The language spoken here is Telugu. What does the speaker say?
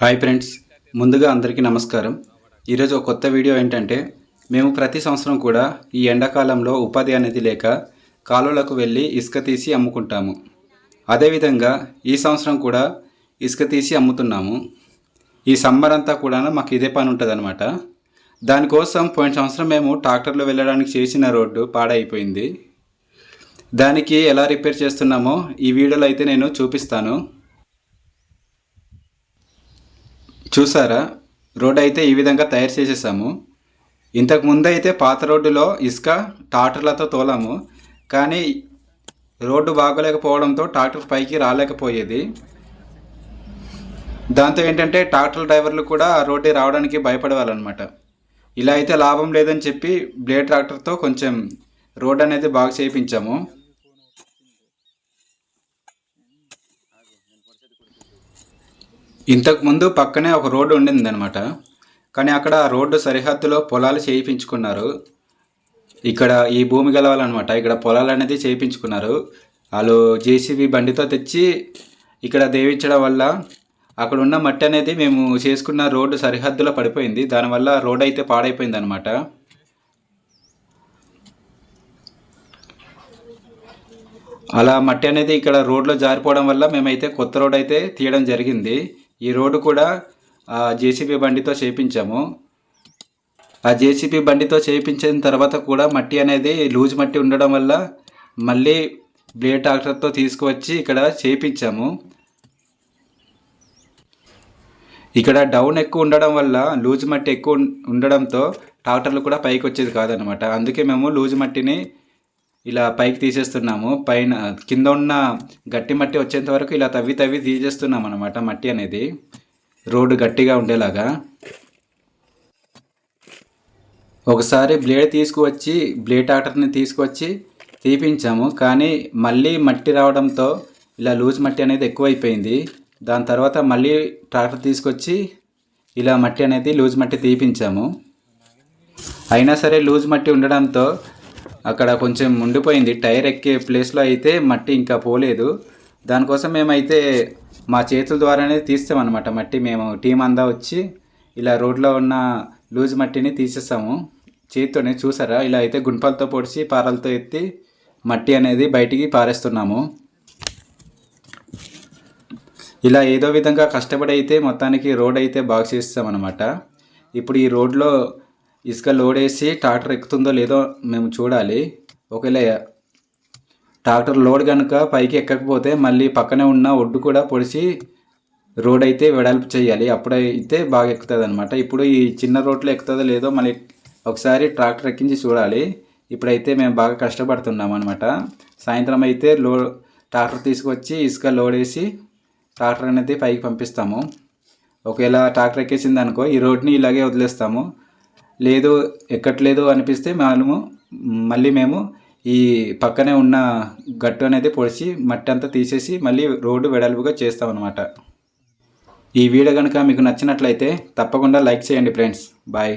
హాయ్ ఫ్రెండ్స్ ముందుగా అందరికీ నమస్కారం. ఈరోజు ఒక కొత్త వీడియో ఏంటంటే మేము ప్రతి సంవత్సరం కూడా ఈ ఎండాకాలంలో ఉపాధి అనేది లేక కాలువలకు వెళ్ళి ఇసుక తీసి అమ్ముకుంటాము. అదేవిధంగా ఈ సంవత్సరం కూడా ఇసుక తీసి అమ్ముతున్నాము. ఈ సమ్మర్ అంతా కూడా మాకు ఇదే పని ఉంటుంది దానికోసం పోయిన సంవత్సరం మేము ట్రాక్టర్లో వెళ్ళడానికి చేసిన రోడ్డు పాడైపోయింది. దానికి ఎలా రిపేర్ చేస్తున్నామో ఈ వీడియోలో అయితే నేను చూపిస్తాను. చూసారా? రోడ్ అయితే ఈ విధంగా తయారు చేసేసాము. ఇంతకు ముందు అయితే పాత రోడ్డులో ఇసుక ట్రాక్టర్లతో తోలాము. కానీ రోడ్డు బాగోలేకపోవడంతో ట్రాక్టర్ పైకి రాలేకపోయేది. దాంతో ఏంటంటే ట్రాక్టర్ డ్రైవర్లు కూడా ఆ రోడ్డు రావడానికి భయపడేవాళ్ళనమాట. ఇలా అయితే లాభం లేదని చెప్పి బ్లేడ్ ట్రాక్టర్తో కొంచెం రోడ్ అనేది బాగా చేయించాము. ఇంతకు ముందు పక్కనే ఒక రోడ్డు ఉండింది అనమాట కానీ అక్కడ రోడ్డు సరిహద్దులో పొలాలు చేయించుకున్నారు. ఇక్కడ ఈ భూమి గెలవాలన్నమాట ఇక్కడ పొలాలు అనేది చేయించుకున్నారు. వాళ్ళు జేసీబీ బండితో తెచ్చి ఇక్కడ దేవించడం వల్ల అక్కడ ఉన్న మట్టి అనేది మేము చేసుకున్న రోడ్డు సరిహద్దులో పడిపోయింది. దానివల్ల రోడ్ అయితే పాడైపోయింది అనమాట అలా మట్టి అనేది ఇక్కడ రోడ్లో జారిపోవడం వల్ల మేమైతే కొత్త రోడ్ అయితే తీయడం జరిగింది. ఈ రోడ్డు కూడా జేసీబీ బండితో చేయించాము ఆ జేసీబీ బండితో చేయించిన తర్వాత కూడా మట్టి అనేది లూజ్ మట్టి ఉండడం వల్ల మళ్ళీ బ్లేడ్ ట్రాక్టర్తో తీసుకువచ్చి ఇక్కడ చేయించాము ఇక్కడ డౌన్ ఎక్కువ ఉండడం వల్ల లూజ్ మట్టి ఎక్కువ ఉండడంతో ట్రాక్టర్లు కూడా పైకి వచ్చేది కాదనమాట. అందుకే మేము లూజ్ మట్టిని ఇలా పైకి తీసేస్తున్నాము. పైన కింద ఉన్న గట్టి మట్టి వచ్చేంత వరకు ఇలా తవ్వి తవ్వి తీసేస్తున్నాం అనమాట మట్టి అనేది. రోడ్డు గట్టిగా ఉండేలాగా. ఒకసారి బ్లేడ్ తీసుకువచ్చి బ్లేడ్ ట్రాక్టర్ని తీసుకువచ్చి తీపించాము. కానీ మళ్ళీ మట్టి రావడంతో ఇలా లూజ్ మట్టి అనేది ఎక్కువైపోయింది. దాని తర్వాత మళ్ళీ ట్రాక్టర్ తీసుకొచ్చి ఇలా మట్టి అనేది లూజ్ మట్టి తీపించాము. అయినా సరే లూజ్ మట్టి ఉండడంతో అక్కడ కొంచెం ఉండిపోయింది. టైర్ ఎక్కే ప్లేస్లో అయితే మట్టి ఇంకా పోలేదు. దానికోసం మేమైతే మా చేతుల ద్వారానే తీస్తామన్నమాట మట్టి. మేము టీం అందా వచ్చి ఇలా రోడ్లో ఉన్న లూజ్ మట్టిని తీసేస్తాము. చేతితోనే చూసారా? ఇలా అయితే గుంపలతో పొడిచి పారలతో ఎత్తి మట్టి అనేది బయటికి పారేస్తున్నాము. ఇలా ఏదో విధంగా కష్టపడి అయితే మొత్తానికి రోడ్ అయితే బాగు చేస్తామన్నమాట ఇప్పుడు ఈ రోడ్లో ఇసుక లోడ్ వేసి ట్రాక్టర్ ఎక్కుతుందో లేదో మేము చూడాలి. ఒకవేళ ట్రాక్టర్ లోడ్ కనుక పైకి ఎక్కకపోతే మళ్ళీ పక్కనే ఉన్న ఒడ్డు కూడా పొడిచి రోడ్ అయితే వెడల్పు చేయాలి. అప్పుడైతే బాగా ఎక్కుతుంది అనమాట ఇప్పుడు ఈ చిన్న రోడ్లో ఎక్కుతుందో లేదో మళ్ళీ ఒకసారి ట్రాక్టర్ ఎక్కించి చూడాలి. ఇప్పుడైతే మేము బాగా కష్టపడుతున్నాం అనమాట సాయంత్రం అయితే లో ట్రాక్టర్ తీసుకొచ్చి ఇసుక లోడ్ వేసి ట్రాక్టర్ అనేది పైకి పంపిస్తాము. ఒకవేళ ట్రాక్టర్ ఎక్కేసింది అనుకో ఈ రోడ్ని ఇలాగే వదిలేస్తాము. లేదు ఎక్కట్లేదు అనిపిస్తే మనము మళ్ళీ మేము ఈ పక్కనే ఉన్న గట్టు అనేది పొడిచి మట్టి అంతా తీసేసి మళ్ళీ రోడ్డు వెడల్పుగా చేస్తామన్నమాట. ఈ వీడియో కనుక మీకు నచ్చినట్లయితే తప్పకుండా లైక్ చేయండి ఫ్రెండ్స్. బాయ్.